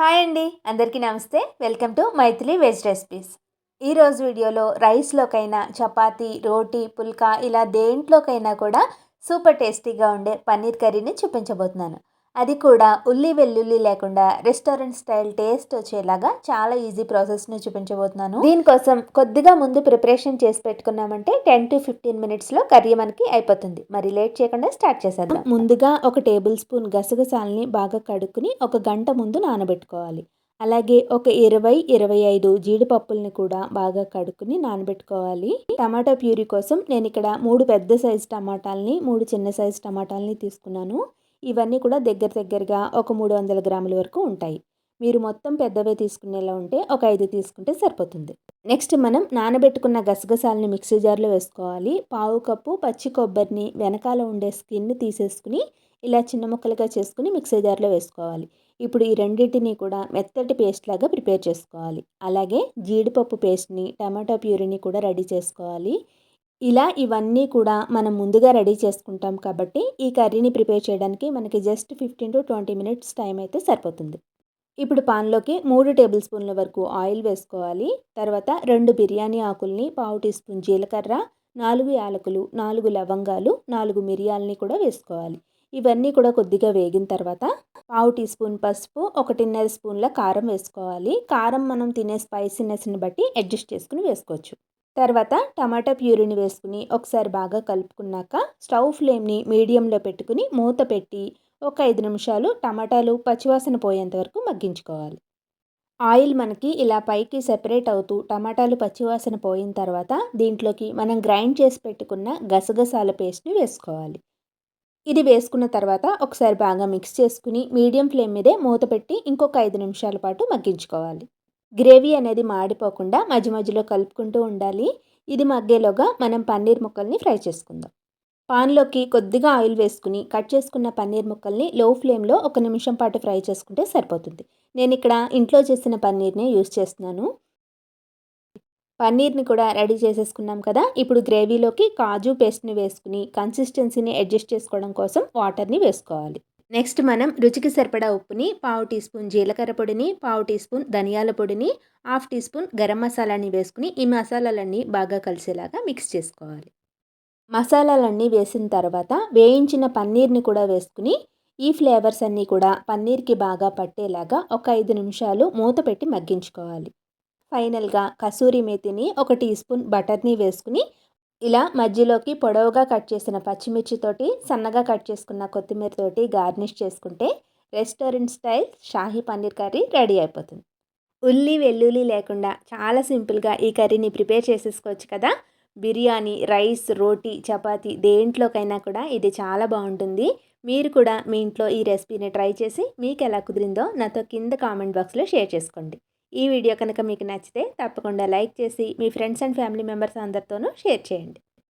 Hi అండి అందరికీ నమస్తే. Welcome to Maithili veg recipes. ఈరోజు వీడియోలో రైస్లోకైనా చపాతీ రోటీ పుల్కా ఇలా దేంట్లోకైనా కూడా సూపర్ టేస్టీగా ఉండే పన్నీర్ కర్రీని చూపించబోతున్నాను. అది కూడా ఉల్లి వెల్లుల్లి లేకుండా రెస్టారెంట్ స్టైల్ టేస్ట్ వచ్చేలాగా చాలా ఈజీ ప్రాసెస్ని చూపించబోతున్నాను. దీనికోసం కొద్దిగా ముందు ప్రిపరేషన్ చేసి పెట్టుకున్నామంటే టెన్ టు ఫిఫ్టీన్ మినిట్స్లో కర్రీ మనకి అయిపోతుంది. మరి లేట్ చేయకుండా స్టార్ట్ చేసేద్దాం. ముందుగా ఒక టేబుల్ స్పూన్ గసగసాలని బాగా కడుక్కుని ఒక గంట ముందు నానబెట్టుకోవాలి. అలాగే ఒక ఇరవై ఇరవై ఐదు జీడిపప్పుల్ని కూడా బాగా కడుక్కుని నానబెట్టుకోవాలి. టమాటా ప్యూరీ కోసం నేను ఇక్కడ మూడు పెద్ద సైజు టమాటాలని మూడు చిన్న సైజు టమాటాలని తీసుకున్నాను. ఇవన్నీ కూడా దగ్గర దగ్గరగా ఒక మూడు వందల గ్రాముల వరకు ఉంటాయి. మీరు మొత్తం పెద్దవే తీసుకునేలా ఉంటే ఒక ఐదు తీసుకుంటే సరిపోతుంది. నెక్స్ట్ మనం నానబెట్టుకున్న గసగసాలని మిక్సీ జార్లో వేసుకోవాలి. పావు కప్పు పచ్చి కొబ్బరిని వెనకాల ఉండే స్కిన్ తీసేసుకుని ఇలా చిన్న ముక్కలుగా చేసుకుని మిక్సీ జార్లో వేసుకోవాలి. ఇప్పుడు ఈ రెండింటిని కూడా మెత్తటి పేస్ట్ లాగా ప్రిపేర్ చేసుకోవాలి. అలాగే జీడిపప్పు పేస్ట్ని టమాటో ప్యూరీని కూడా రెడీ చేసుకోవాలి. ఇలా ఇవన్నీ కూడా మనం ముందుగా రెడీ చేసుకుంటాం కాబట్టి ఈ కర్రీని ప్రిపేర్ చేయడానికి మనకి just fifteen to twenty minutes time అయితే సరిపోతుంది. ఇప్పుడు పాన్లోకి మూడు టేబుల్ స్పూన్ల వరకు ఆయిల్ వేసుకోవాలి. తర్వాత రెండు బిర్యానీ ఆకుల్ని పావు టీ స్పూన్ జీలకర్ర నాలుగు యాలకులు నాలుగు లవంగాలు నాలుగు మిరియాలని కూడా వేసుకోవాలి. ఇవన్నీ కూడా కొద్దిగా వేగిన తర్వాత పావు టీ స్పూన్ పసుపు ఒకటిన్నర స్పూన్ల కారం వేసుకోవాలి. కారం మనం తినే స్పైసీనెస్ని బట్టి అడ్జస్ట్ చేసుకుని వేసుకోవచ్చు. తర్వాత టమాటా ప్యూరీని వేసుకుని ఒకసారి బాగా కలుపుకున్నాక స్టవ్ ఫ్లేమ్ని మీడియంలో పెట్టుకుని మూత పెట్టి ఒక ఐదు నిమిషాలు టమాటాలు పచ్చివాసన పోయేంత వరకు మగ్గించుకోవాలి. ఆయిల్ మనకి ఇలా పైకి సెపరేట్ అవుతూ టమాటాలు పచ్చివాసన పోయిన తర్వాత దీంట్లోకి మనం గ్రైండ్ చేసి పెట్టుకున్న గసగసాల పేస్ట్ని వేసుకోవాలి. ఇది వేసుకున్న తర్వాత ఒకసారి బాగా మిక్స్ చేసుకుని మీడియం ఫ్లేమ్ మీదే మూత పెట్టి ఇంకొక ఐదు నిమిషాల పాటు మగ్గించుకోవాలి. గ్రేవీ అనేది మాడిపోకుండా మధ్య మధ్యలో కలుపుకుంటూ ఉండాలి. ఇది మగ్గేలోగా మనం పన్నీర్ ముక్కల్ని ఫ్రై చేసుకుందాం. పాన్లోకి కొద్దిగా ఆయిల్ వేసుకుని కట్ చేసుకున్న పన్నీర్ ముక్కల్ని లో ఫ్లేమ్లో ఒక నిమిషం పాటు ఫ్రై చేసుకుంటే సరిపోతుంది. నేను ఇక్కడ ఇంట్లో చేసిన పన్నీర్ని యూస్ చేస్తున్నాను. పన్నీర్ని కూడా రెడీ చేసేసుకున్నాం కదా! ఇప్పుడు గ్రేవీలోకి కాజు పేస్ట్ని వేసుకుని కన్సిస్టెన్సీని అడ్జస్ట్ చేసుకోవడం కోసం వాటర్ని వేసుకోవాలి. నెక్స్ట్ మనం రుచికి సరిపడా ఉప్పుని పావు టీ స్పూన్ జీలకర్ర పొడిని పావు టీ స్పూన్ ధనియాల పొడిని హాఫ్ టీ స్పూన్ గరం మసాలాని వేసుకుని ఈ మసాలాలన్నీ బాగా కలిసేలాగా మిక్స్ చేసుకోవాలి. మసాలాలన్నీ వేసిన తర్వాత వేయించిన పన్నీర్ని కూడా వేసుకుని ఈ ఫ్లేవర్స్ అన్నీ కూడా పన్నీర్కి బాగా పట్టేలాగా ఒక ఐదు నిమిషాలు మూత పెట్టి మగ్గించుకోవాలి. ఫైనల్గా కసూరి మేతిని ఒక టీ స్పూన్ బటర్ని వేసుకుని ఇలా మధ్యలోకి పొడవుగా కట్ చేసిన పచ్చిమిర్చితోటి సన్నగా కట్ చేసుకున్న కొత్తిమీరతోటి గార్నిష్ చేసుకుంటే restaurant style shahi paneer curry ready అయిపోతుంది. ఉల్లి వెల్లుల్లి లేకుండా చాలా సింపుల్గా ఈ కర్రీని ప్రిపేర్ చేసేసుకోవచ్చు కదా. బిర్యానీ రైస్ రోటీ చపాతీ దేంట్లోకైనా కూడా ఇది చాలా బాగుంటుంది. మీరు కూడా మీ ఇంట్లో ఈ రెసిపీని ట్రై చేసి మీకు ఎలా కుదిరిందో నాతో కింద కామెంట్ బాక్స్లో షేర్ చేసుకోండి. ఈ వీడియో కనుక మీకు నచ్చితే తప్పకుండా లైక్ చేసి మీ ఫ్రెండ్స్ అండ్ ఫ్యామిలీ మెంబర్స్ అందరితోనూ షేర్ చేయండి.